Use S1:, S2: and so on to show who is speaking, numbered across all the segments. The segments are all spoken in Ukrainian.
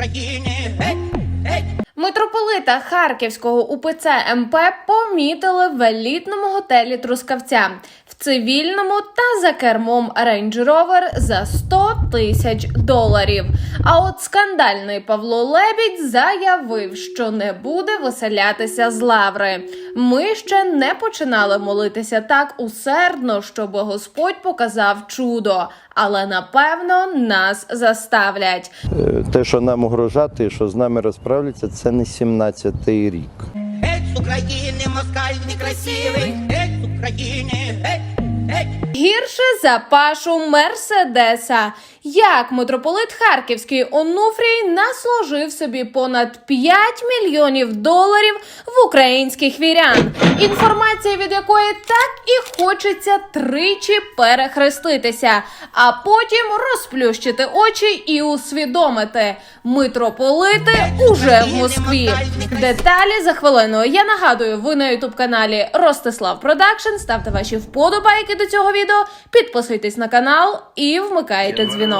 S1: Геть.
S2: Митрополита Харківського УПЦ МП помітили в елітному готелі Трускавця цивільному та за кермом Range Rover за 100 тисяч доларів. А от скандальний Павло Лебідь заявив, що не буде виселятися з лаври. Ми ще не починали молитися так усердно, щоб Господь показав чудо, але напевно нас заставлять.
S3: Е, Те, що нам угрожати, що з нами розправляться, це не 17-й рік.
S1: Геть з України, москаль некрасивий, геть з України, геть, геть.
S2: Гірше за пашу Мерседеса. Як митрополит Харківський Онуфрій наслужив собі понад 5 мільйонів доларів в українських вірян. Інформація від якої так і хочеться тричі перехреститися, а потім розплющити очі і усвідомити. Митрополити уже в Москві. Деталі за хвилину. Я нагадую, ви на ютуб каналі Ростислав Продакшн. Ставте ваші вподобайки до цього відео, підписуйтесь на канал і вмикайте дзвінок.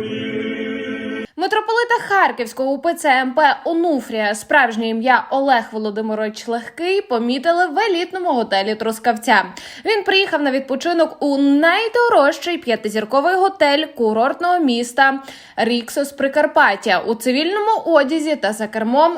S2: Харківського УПЦ МП Онуфрія, справжнє ім'я Олег Володимирович Легкий, помітили в елітному готелі Трускавця. Він приїхав на відпочинок у найдорожчий п'ятизірковий готель курортного міста Ріксос Прикарпаття у цивільному одязі та за кермом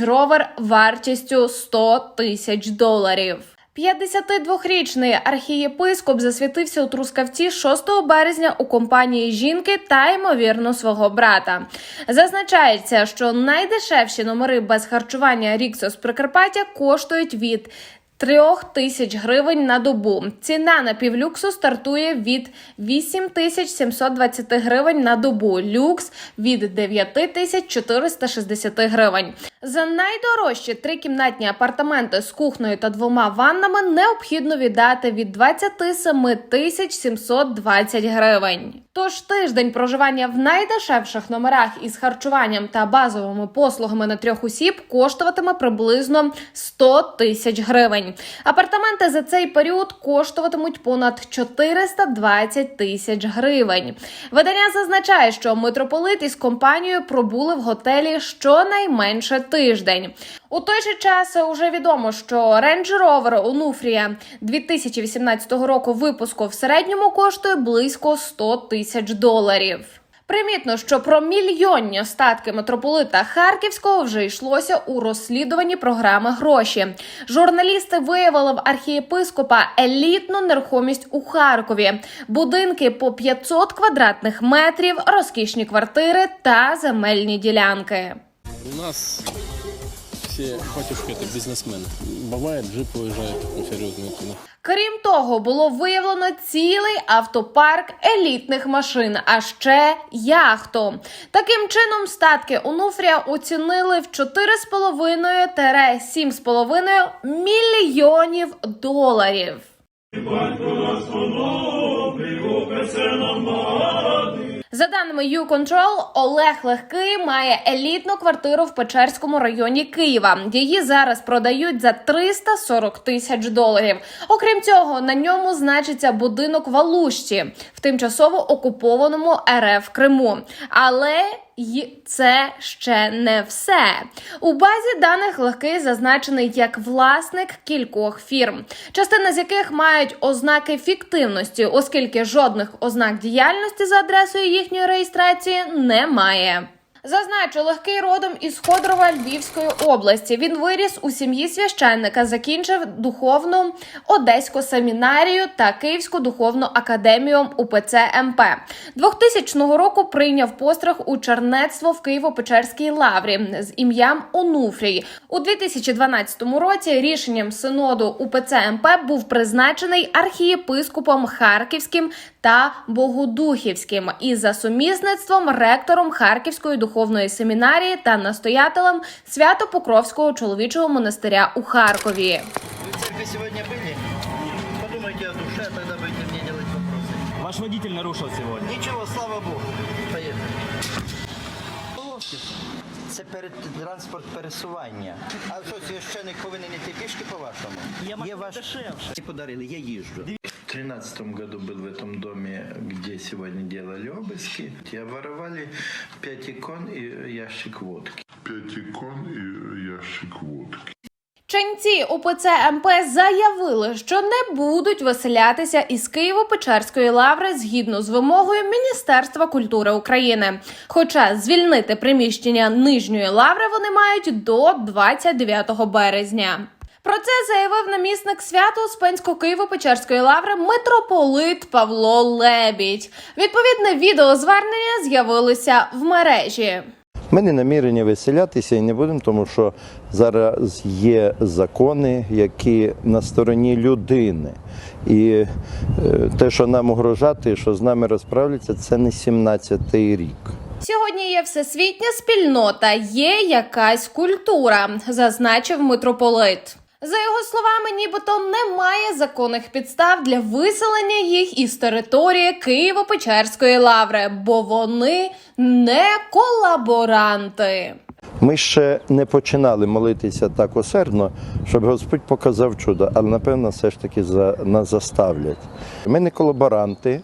S2: Rover вартістю 100 тисяч доларів. 52-річний архієпископ засвітився у Трускавці 6 березня у компанії жінки та ймовірно свого брата. Зазначається, що найдешевші номери без харчування Ріксос Прикарпаття коштують від Трьох тисяч гривень на добу. Ціна на півлюксу стартує від 8720 гривень на добу. Люкс від 9460 гривень. За найдорожчі трикімнатні апартаменти з кухнею та двома ваннами необхідно віддати від 27 тисяч 720 гривень. Тож тиждень проживання в найдешевших номерах із харчуванням та базовими послугами на трьох осіб коштуватиме приблизно 100 тисяч гривень. Апартаменти за цей період коштуватимуть понад 420 тисяч гривень. Видання зазначає, що митрополит із компанією пробули в готелі щонайменше тиждень. У той же час уже відомо, що Range Rover Онуфрія 2018 року випуску в середньому коштує близько 100 тисяч доларів. Примітно, що про мільйонні остатки митрополита Харківського вже йшлося у розслідуванні програми гроші. Журналісти виявили в архієпископа елітну нерухомість у Харкові, будинки по 500 квадратних метрів, розкішні квартири та земельні ділянки.
S4: У нас все батюшки это бизнесмены. Бывает, джип выезжает такой серьезный. туда.
S2: Крім того, було виявлено цілий автопарк елітних машин, а ще яхту. Таким чином, статки Онуфрія оцінили в 4,5-7,5 мільйонів доларів. за даними YouControl, Олег Легкий має елітну квартиру в Печерському районі Києва. Її зараз продають за 340 тисяч доларів. Окрім цього, на ньому значиться будинок в Алущі в тимчасово окупованому РФ Криму. Але й це ще не все. У базі даних легкий зазначений як власник кількох фірм, частина з яких мають ознаки фіктивності, оскільки жодних ознак діяльності за адресою їхньої реєстрації немає. Зазначу, легкий родом із Ходорова Львівської області. Він виріс у сім'ї священника, закінчив духовну одеську семінарію та Київську духовну академію УПЦ МП. 2000 року прийняв постриг у чернецтво в Києво-Печерській лаврі з ім'ям Онуфрій. У 2012 році рішенням синоду УПЦ МП був призначений архієпископом Харківським та Богодухівським і за сумісництвом ректором Харківської духовної семінарії та настоятелем Свято-Покровського чоловічого монастиря у Харкові.
S5: Вы в церкви сегодня были? Подумайте о душе, а тогда будете мне делать вопросы.
S6: Ваш водитель нарушил сегодня.
S3: Нічого, слава Богу. Поїхали. Це перед транспорт пересування. А що, священик повинен йти пішки по-вашому?
S6: Я могу
S3: Є ваш...
S6: дешевше.
S3: Подарили, я їжджу.
S5: В тринадцатом году был в этом доме, где сегодня делали обыски. Я воровали пять икон и ящик водки.
S7: Пять икон и ящик водки.
S2: Ченці УПЦ МП заявили, що не будуть виселятися із Києво-Печерської лаври згідно з вимогою Міністерства культури України. Хоча звільнити приміщення нижньої лаври вони мають до 29 березня. Про це заявив намісник Свято-Успенсько-Києво-Печерської лаври митрополит Павло Лебідь. Відповідне відеозвернення з'явилося в мережі.
S3: Ми не намірені виселятися і не будемо, тому що зараз є закони, які на стороні людини. І е, те, що нам угрожати, що з нами розправляться, це не 17-й рік.
S2: Сьогодні є всесвітня спільнота, є якась культура, зазначив митрополит. За його словами, нібито немає законних підстав для виселення їх із території Києво-Печерської лаври, бо вони не колаборанти.
S3: Ми ще не починали молитися так усердно, щоб Господь показав чудо, але напевно все ж таки за, нас заставлять. Ми не колаборанти,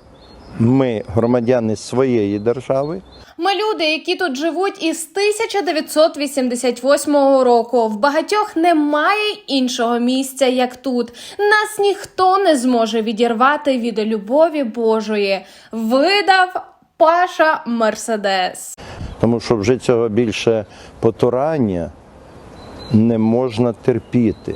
S3: ми громадяни своєї держави.
S2: Ми люди, які тут живуть із 1988 року. В багатьох немає іншого місця, як тут. Нас ніхто не зможе відірвати від любові Божої. Видав Паша Мерседес.
S3: Тому що вже цього більше потурання не можна терпіти.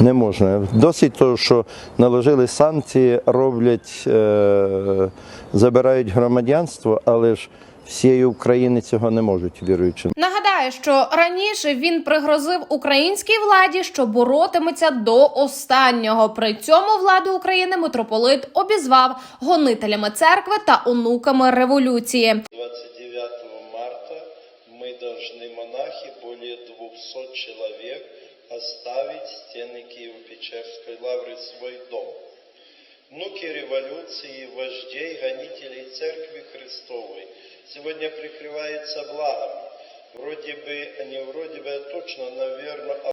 S3: Не можна. Досить того, що наложили санкції, роблять, е, забирають громадянство, але ж всієї України цього не можуть віруючи.
S2: Нагадаю, що раніше він пригрозив українській владі, що боротиметься до останнього. При цьому владу України митрополит обізвав гонителями церкви та онуками революції.
S8: 29 марта мы должны, монахи, более 200 человек, оставить стены Киево-Печерской лавры свой дом. Внуки революции, вождей, гонителей Церкви Христовой сегодня прикрываются благами. Вроде бы, не вроде бы, а точно, наверное,